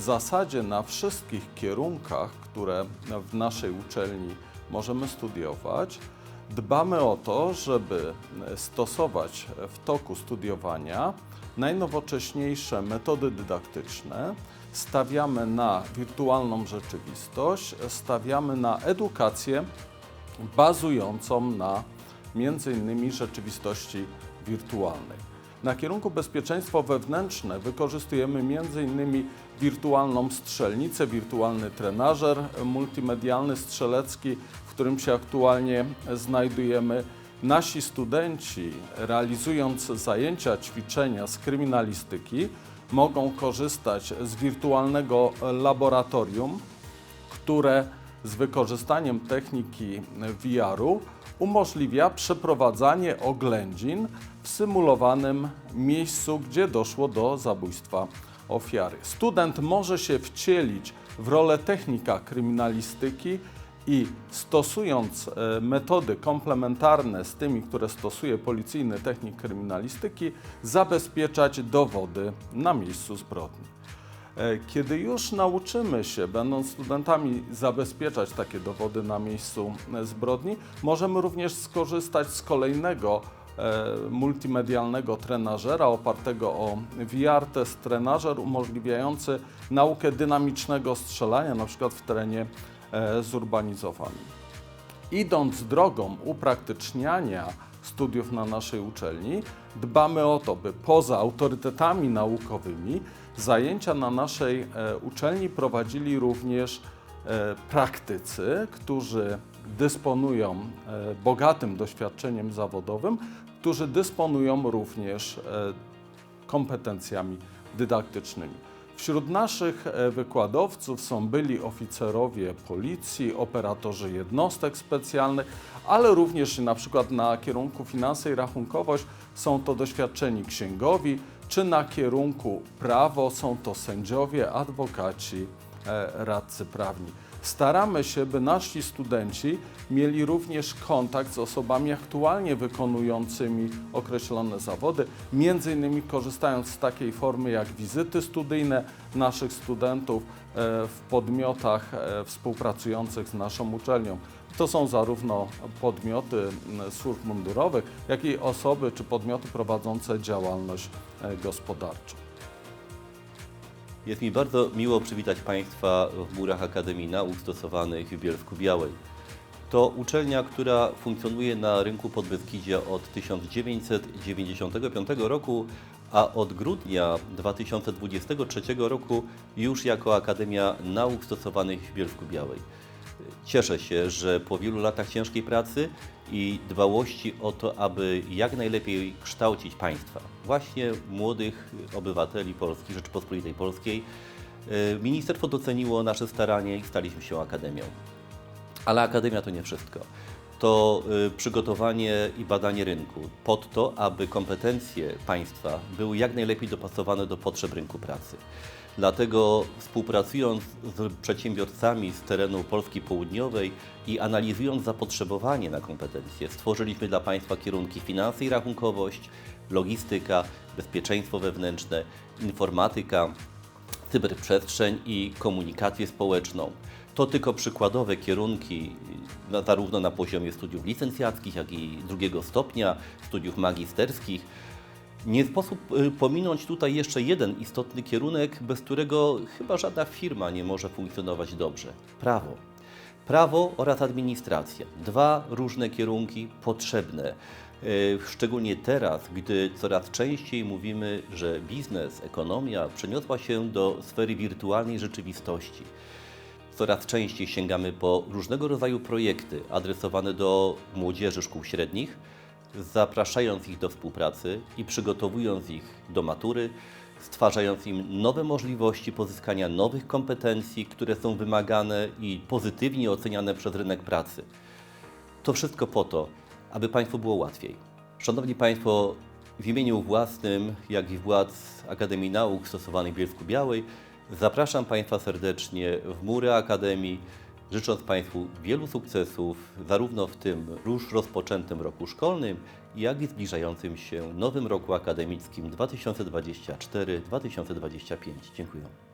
w zasadzie na wszystkich kierunkach, które w naszej uczelni możemy studiować, dbamy o to, żeby stosować w toku studiowania najnowocześniejsze metody dydaktyczne. Stawiamy na wirtualną rzeczywistość, stawiamy na edukację bazującą na między innymi rzeczywistości wirtualnej. Na kierunku bezpieczeństwo wewnętrzne wykorzystujemy innymi wirtualną strzelnicę, wirtualny trenażer multimedialny strzelecki, w którym się aktualnie znajdujemy. Nasi studenci, realizując zajęcia, ćwiczenia z kryminalistyki, mogą korzystać z wirtualnego laboratorium, które z wykorzystaniem techniki VR-u umożliwia przeprowadzanie oględzin w symulowanym miejscu, gdzie doszło do zabójstwa ofiary. Student może się wcielić w rolę technika kryminalistyki i stosując e, metody komplementarne z tymi, które stosuje policyjny technik kryminalistyki, zabezpieczać dowody na miejscu zbrodni. E, Kiedy już nauczymy się, będąc studentami, zabezpieczać takie dowody na miejscu e, zbrodni, możemy również skorzystać z kolejnego e, multimedialnego trenażera opartego o VR. To jest trenażer umożliwiający naukę dynamicznego strzelania, na przykład w terenie zurbanizowanym. Idąc drogą upraktyczniania studiów na naszej uczelni, dbamy o to, by poza autorytetami naukowymi zajęcia na naszej e, uczelni prowadzili również e, praktycy, którzy dysponują e, bogatym doświadczeniem zawodowym, którzy dysponują również kompetencjami dydaktycznymi. Wśród naszych e, wykładowców są byli oficerowie policji, operatorzy jednostek specjalnych, ale również na przykład na kierunku finanse i rachunkowość są to doświadczeni księgowi, czy na kierunku prawo są to sędziowie, adwokaci, e, radcy prawni. Staramy się, by nasi studenci mieli również kontakt z osobami aktualnie wykonującymi określone zawody, między innymi korzystając z takiej formy jak wizyty studyjne naszych studentów e, w podmiotach e, współpracujących z naszą uczelnią. To są zarówno podmioty służb mundurowych, jak i osoby czy podmioty prowadzące działalność e, gospodarczą. Jest mi bardzo miło przywitać Państwa w murach Akademii Nauk Stosowanych w Bielsku Białej. To uczelnia, która funkcjonuje na rynku Podbeskidzia od 1995 roku, a od grudnia 2023 roku już jako Akademia Nauk Stosowanych w Bielsku Białej. Cieszę się, że po wielu latach ciężkiej pracy i dbałości o to, aby jak najlepiej kształcić państwa, właśnie młodych obywateli Polski, Rzeczypospolitej Polskiej, e, ministerstwo doceniło nasze staranie i staliśmy się akademią. Ale akademia to nie wszystko. To y, przygotowanie i badanie rynku pod to, aby kompetencje państwa były jak najlepiej dopasowane do potrzeb rynku pracy. Dlatego współpracując z przedsiębiorcami z terenu Polski Południowej i analizując zapotrzebowanie na kompetencje, stworzyliśmy dla Państwa kierunki finanse i rachunkowość, logistyka, bezpieczeństwo wewnętrzne, informatyka, cyberprzestrzeń i komunikację społeczną. To tylko przykładowe kierunki, zarówno na poziomie studiów licencjackich, jak i drugiego stopnia, studiów magisterskich. Nie sposób y, pominąć tutaj jeszcze jeden istotny kierunek, bez którego chyba żadna firma nie może funkcjonować dobrze prawo. Prawo oraz administracja. Dwa różne kierunki potrzebne. Y, Szczególnie teraz, gdy coraz częściej mówimy, że biznes, ekonomia przeniosła się do sfery wirtualnej rzeczywistości. Coraz częściej sięgamy po różnego rodzaju projekty adresowane do młodzieży szkół średnich, zapraszając ich do współpracy i przygotowując ich do matury, stwarzając im nowe możliwości pozyskania nowych kompetencji, które są wymagane i pozytywnie oceniane przez rynek pracy. To wszystko po to, aby Państwu było łatwiej. Szanowni Państwo, w imieniu własnym, jak i władz Akademii Nauk Stosowanych Bielsku Białej, zapraszam Państwa serdecznie w mury Akademii, życząc Państwu wielu sukcesów, zarówno w tym już rozpoczętym roku szkolnym, jak i zbliżającym się nowym roku akademickim 2024-2025. Dziękuję.